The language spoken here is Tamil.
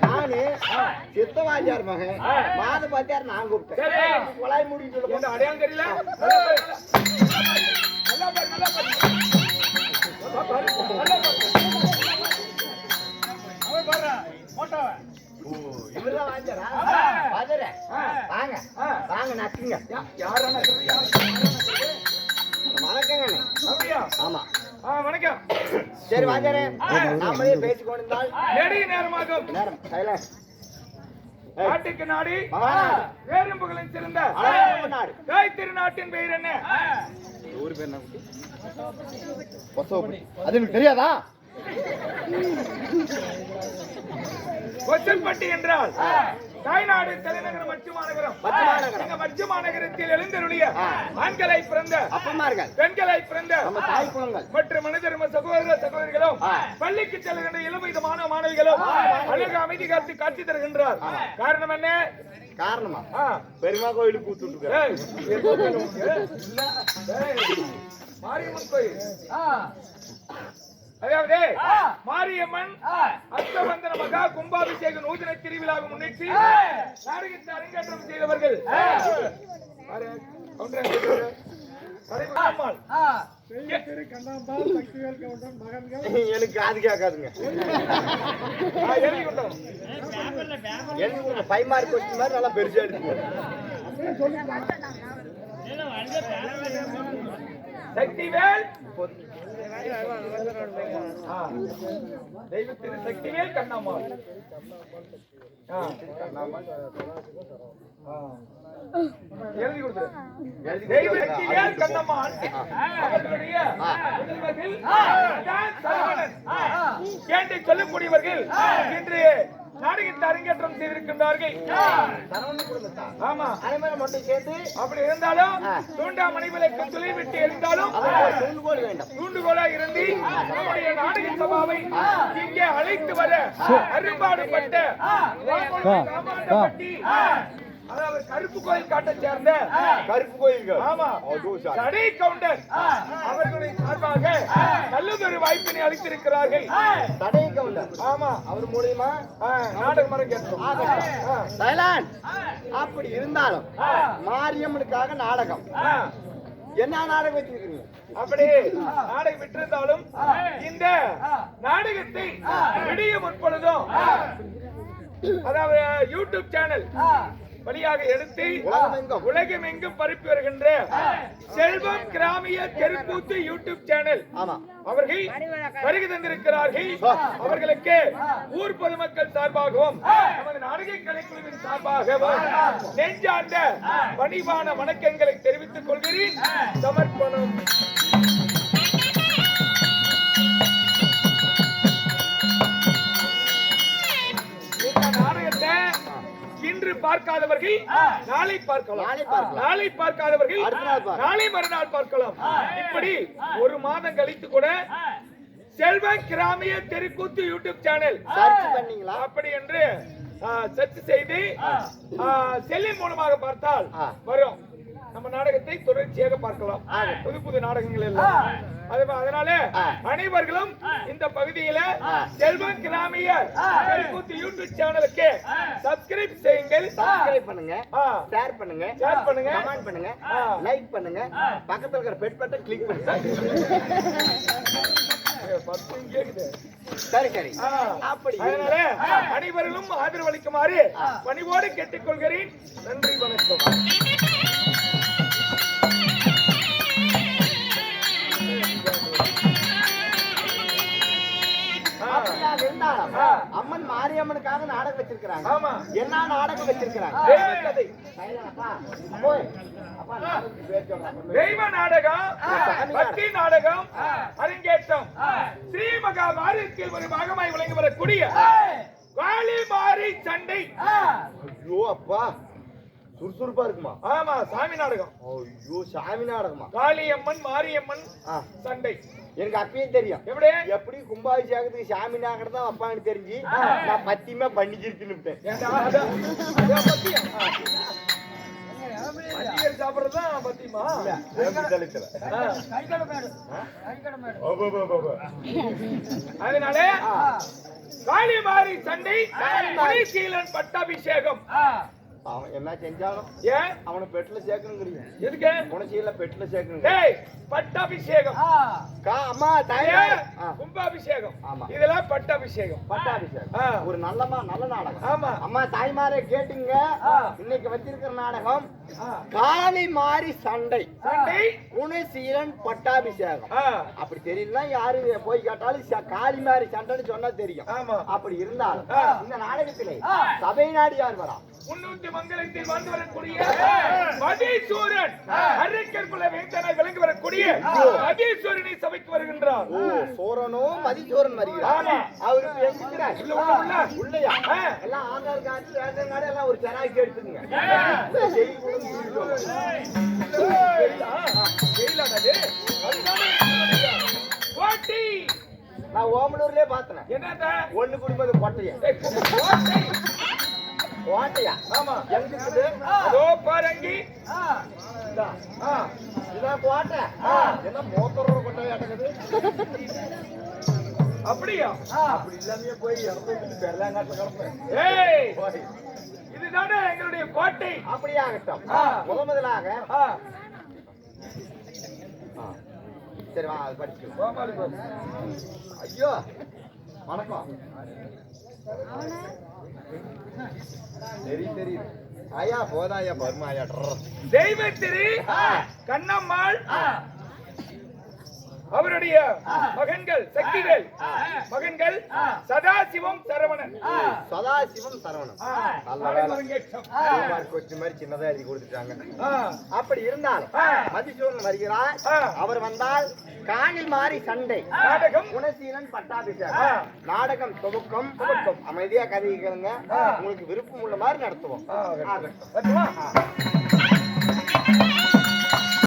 நானு சித்தவாஜியார் மகன். மாத பாத்தியார் நான் கூப்பிட்டேன். சரி. குழாய் என்ன அடையாளம் தெரியல. வாங்க. வாங்க நக்குங்க யா- யாரான சொல்லு, யார்? வணக்கங்க? ஆமா. வணக்கம். சரி வாஜியாரே ஆ. நாமளே பேசிக் கொண்டிருந்தால் நெடிய நேரமாகும். நேரம். நாட்டுக்கு நாடி. வேறும் புகழும் சிறந்த. தாய் திருநாட்டின் பெயர் என்ன? ஊர் பேர் என்ன. அது எனக்கு தெரியாதா? கொச்சன்பட்டி என்றால்? தாய்நாடு தலைநகரம் மச்சு மாநகரம் மச்சு மாநகரம். இந்த மச்சு மாநகரத்தில் எழுந்தருளிய. ஆண்களை பிறந்த அப்பமார்கள் பெண்களை பிறந்த நம்ம தாய் குளங்கள் மற்ற மனிதர்ம சகோதர சகோதரிகளும். பள்ளிக்கு செல்கின்ற மாணவ மாணவிகளும் அழகு அமைதி காத்து காட்சி தருகின்றார் காரணம் என்ன காரணமா. பெருமா கோயிலுக்கு கூத்துட்டு மாரியம்மன் கோயில் அதாவது மாரியம்மன் அஷ்டபந்தன மகா கும்பாபிஷேக நூதன திருவிழாவை முன்னிட்டு நாடகத்தை அரங்கேற்றம் செய்தவர்கள். எனக்கு காது கேட்காதுங்க. எழுதி ஃபைவ் மார்க் கொஸ்டின் மாதிரி நல்லா பெருசா எடுத்துக்கோ சக்திவேல். தெய்வ திரு கண்ணம்மாள் எழுதி கொடுத்துரு தெய்வ கொடுங்க. கண்ணம்மாள் அவர்களுடைய சொல்லக்கூடியவர்கள் இன்று நாடகத்தை அரங்கேற்றம் செய்திருக்கின்றார்கள். ஆமா. அனைவரும் மட்டும் சேர்த்து அப்படி இருந்தாலும் ஆ. தூண்டாமணி விலைக்கு துளி விட்டு இருந்தாலும் தூண்டுகோல் இருந்து நம்முடைய நாடக சபாவை இங்கே அழைத்து வர அரும்பாடுபட்ட அதாவது கருப்பு கோயில் காட்டை சேர்ந்த கருப்பு கோயில்கள். ஆமா. கடை கவுண்டர். அவர்களின் சார்பாக நல்லதொரு வாய்ப்பினை அளித்திருக்கிறார்கள். தடை கவுண்டர். ஆமா அவர் மூலியமா அரங்கேற்றம் ஆ. சைலான் அப்படி இருந்தாலும் மாரியம்மனுக்காக நாடகம். என்ன நாடகம் வச்சிருக்கீங்க? அப்படி நாடகம் விட்டிருந்தாலும் இந்த நாடகத்தை விடிய முற்பொழுதும் அதாவது யூடியூப் சேனல் வழியாக எடுத்து. உலகம் எங்கும் பரப்பி வருகின்ற செல்வம் கிராமிய தெருக்கூத்து யூடியூப் சேனல். ஆமா. அவர்கள் வருகை தந்திருக்கிறார்கள். அவர்களுக்கு ஊர் பொதுமக்கள் சார்பாகவும் நமது நாடக கலைக்குழுவின் சார்பாகவும் நெஞ்சார்ந்த பணிவான வணக்கங்களை தெரிவித்துக் கொள்கிறேன். சமர்ப்பணம். இன்று பார்க்காதவர்கள் நாளை பார்க்கலாம். நாளை பார்க்காதவர்கள் நாள் மறுநாள் பார்க்கலாம். இப்படி ஒரு மாதம் கழித்து கூட செல்வன் கிராமிய தெருக்கூத்து யூடியூப் சேனல் அப்படி என்று சர்ச் செய்து செல்லின் மூலமாக பார்த்தால். வரும். நம்ம நாடகத்தை தொடர்ச்சியாக பார்க்கலாம். புது புது நாடகங்கள் எல்லாம். அது அதனால. அனைவர்களும் இந்த பகுதியில ஆ. செல்வன் கிராமிய தெருக்கூத்து யூடியூப் சேனலுக்கு சப்ஸ்கிரைப் செய்யுங்கள். சப்ஸ்கிரைப் பண்ணுங்க. ஷேர் பண்ணுங்க. ஷேர் பண்ணுங்க. கமெண்ட் பண்ணுங்க. லைக் பண்ணுங்க. பக்கத்துல இருக்கிற பெட் பட்டன் கிளிக் பண்ணுங்க. சரி சரி. அதனால அனைவரிலும் ஆதரவு அளிக்குமாறு பணிவோடு கேட்டுக்கொள்கிறேன். நன்றி வணக்கம். அம்மன் மாரியம்மனுக்காக நாடகம் வச்சிருக்கிறாங்க. ஆமா. என்ன நாடகம் வச்சிருக்கிறாங்க? தெய்வ நாடகம் பக்தி நாடகம் அரங்கேற்றம். ஸ்ரீ மகா வாரியத்தில் ஒரு பாகமாய் விளங்கி வரக்கூடிய காளி மாரி சண்டை. ஐயோ அப்பா. சுறுசுறுப்பா இருக்குமா? ஆமா சாமி நாடகம். ஐயோ சாமி நாடகமா? காளியம்மன் மாரியம்மன் ஆ, சண்டை. எனக்கு அப்பயே தெரியும். எப்படி? எப்படி கும்பாபிஷேகத்துக்கு சாமி நாகரம் தான் அப்பான்னு தெரிஞ்சு நான் பத்தியமா. பத்தியல் சாப்பிடுறதுதான் பத்தியமா. அதனால காளிமாரி சண்டை முனிசீலன் பட்டாபிஷேகம். அவன் என்ன செஞ்சாலும் ஏன்? அவனை பெட்டில் சேர்க்கணுங்கிறீங்க. எதுக்கு? குணசீல பெட்டில் சேர்க்கணுங்க. டேய் பட்டாபிஷேகம். கா அம்மா ஏன்? தாய் கும்பாபிஷேகம். ஆமா. இதெல்லாம் பட்டாபிஷேகம். பட்டாபிஷேகம். ஒரு நல்லமா நல்ல நாடகம். ஆமா. அம்மா தாய்மாரே கேட்டுங்க. இன்னைக்கு வச்சிருக்கிற நாடகம். காளி மாறி சண்டை. சண்டை? குணசீலன் பட்டாபிஷேகம். அப்படி தெரியலன்னா யாரு போய் கேட்டாலும் காளி மாறி சண்டைன்னு சொன்னா தெரியும். ஆமா. அப்படி இருந்தாலும். இந்த நாடகத்திலே சபை நாடி யார் வரா முன்னூத்தி மங்கலத்தில் வந்து வரக்கூடிய மதீஸ்வரன் அரைக்கற்குள்ள வேந்தனை விளங்கி வரக்கூடிய மதீஸ்வரனை சபைக்கு வருகின்றார். ஓ சோரனும் மதிசோரன் வருகிறார். அவருக்கு எங்கிக்கிறார் உள்ள, உள்ள, உள்ள. உள்ளயா. எல்லாம் ஆதார் கார்டு ரேஷன் கார்டு எல்லாம் ஒரு செராய்க்கு எடுத்துங்க செய்தி கூட போட்டி. நான் ஓமலூர்லயே பார்த்தேன் என்னடா ஒண்ணு குடிப்பது கொட்டையா. கோட்டையா ஆமா. எங்க இருக்குது அதோ பாருங்கி. இந்தா. ஆ. இதான் கோட்டை என்ன மோத்தர கொட்டையா இருக்குது அப்படியா? அப்படி இல்லாமயே போய் இடத்த விட்டு பெரலாங்காட்டுல கிடப்பேன். ஏய். இதுதானே எங்களுடைய கோட்டை அப்படியே ஆகட்டும் ஆ. முத முதலாக ஆ. ஆ. சரி வா அது. ஐயோ வணக்கம். சரி சரி ஐயா போதாயா பர்மாயா தெய்வத்திரு கண்ணம்மாள் அவருடைய மகன்கள் சக்திகள் மகன்கள் சதாசிவம் சரவணன். சதாசிவம் சரவணன். கொச்சு மாதிரி சின்னதா எழுதி கொடுத்துட்டாங்க. அப்படி இருந்தாலும் ஆ. மதிசூரன் வருகிறார். அவர் வந்தால் காணில் மாறி சண்டை. நாடகம். குணசீலன். பட்டாபிஷேகம். நாடகம் துவக்கம். துவக்கம். அமைதியா கதை கேளுங்க. உங்களுக்கு விருப்பம் உள்ள மாதிரி நடத்துவோம்?